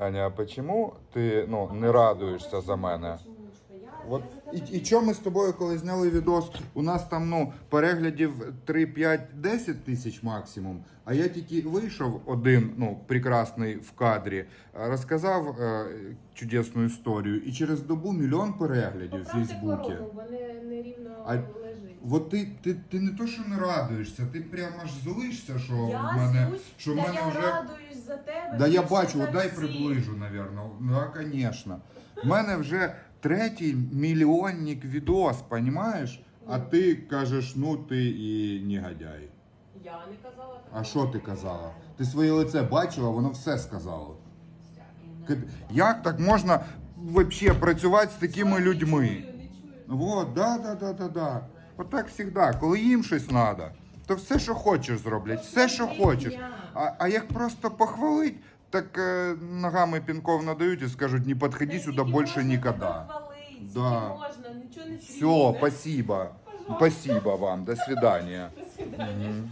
Аня, а почему ти ну, не радуєшся за мене? От і, і чому ми з тобою, коли зняли відос, у нас там ну, переглядів 3, 5, 10 тисяч максимум, а я тільки вийшов один, ну, прекрасний в кадрі, розказав е, чудесну історію, і через добу мільйон переглядів в Фейсбуці. Вони нерівно А- лежить. От ти, ти, ти не то, що не радуєшся, ти прямо аж злишся, що в мене, злюсь, що в мене я вже. радуюсь за тебе. Да я бачу, дай приближу, напевно. Да, звісно. У мене вже третій мільйонник відос, понімаєш? А ти кажеш, ну ти і негодяй. Я не казала так. А що ти казала? Ти своє лице бачила, воно все сказало. Як так можна взагалі працювати з такими людьми? Вот, да, да, да, да, да. От так завжди, коли їм щось треба, то все, що хочеш, зроблять, все, що хочеш. А, а як просто похвалить, так е, ногами пінков надають і скажуть, не підходи сюди більше ніколи. Да. можна, нічого не Все, спасибо. Спасибо вам, до свидания. До свидання. Мгм.